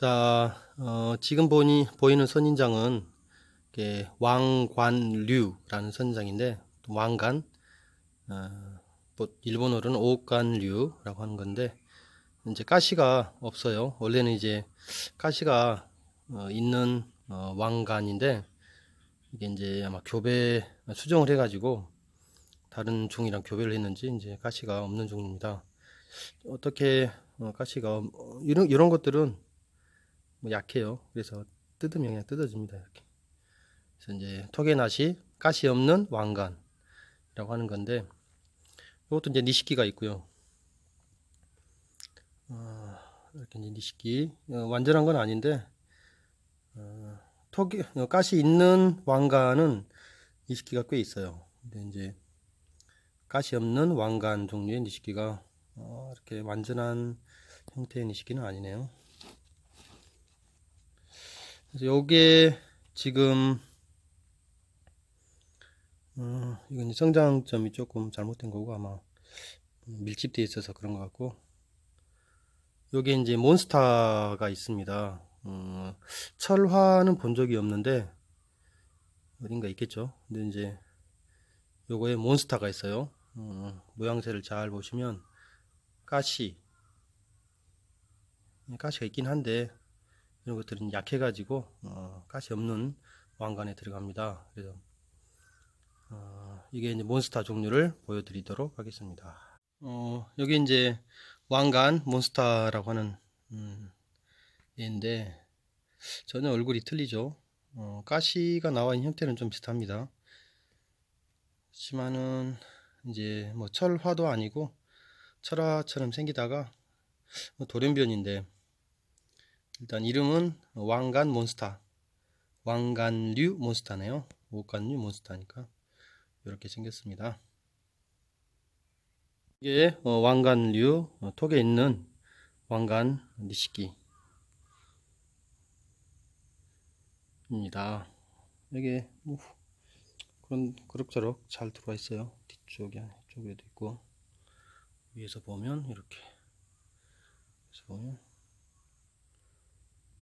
자, 어, 지금 보니, 보이는 선인장은 왕관류라는 선인장인데, 왕관, 어, 뭐 일본어로는 오간류라고 하는 건데, 이제 가시가 없어요. 원래는 이제 가시가 어, 있는 어, 왕관인데, 이게 이제 아마 교배, 수정을 해가지고, 다른 종이랑 교배를 했는지, 이제 가시가 없는 종입니다. 어떻게, 어, 가시가, 어, 이런, 이런 것들은 뭐 약해요. 그래서 뜯으면 그냥 뜯어집니다. 이렇게. 그래서 이제 톡에낫이 가시 없는 왕관이라고 하는 건데 이것도 이제 니시키가 있고요. 어, 이렇게 이제 니시키 어, 완전한 건 아닌데 어, 톡이 어, 가시 있는 왕관은 니시키가 꽤 있어요. 근데 이제 가시 없는 왕관 종류의 니시키가 어, 이렇게 완전한 형태의 니시키는 아니네요. 그래서 요게 지금 어, 이건 성장점이 조금 잘못된 거고 아마 밀집되어 있어서 그런 것 같고 요게 이제 몬스타가 있습니다. 어, 철화는 본 적이 없는데 어딘가 있겠죠. 근데 이제 요거에 몬스타가 있어요. 어, 모양새를 잘 보시면 가시 가시가 있긴 한데 이런 것들은 약해가지고 어, 가시 없는 왕관에 들어갑니다. 그래서 어, 이게 이제 몬스타 종류를 보여드리도록 하겠습니다. 어, 여기 이제 왕관 몬스타라고 하는 음, 얘인데 전혀 얼굴이 틀리죠. 어, 가시가 나와 있는 형태는 좀 비슷합니다. 하지만은 이제 뭐 철화도 아니고 철화처럼 생기다가 뭐 돌연변인데 일단 이름은 왕관 몬스타. 왕관류 몬스타네요. 왕관류 몬스타니까 이렇게 생겼습니다. 이게 어, 왕관류 어, 톡에 있는 왕관 니시키 입니다. 여기 뭐 그런 그럭저럭 잘 들어와 있어요. 뒤쪽에 쪽에도 있고. 위에서 보면 이렇게. 위에서 보면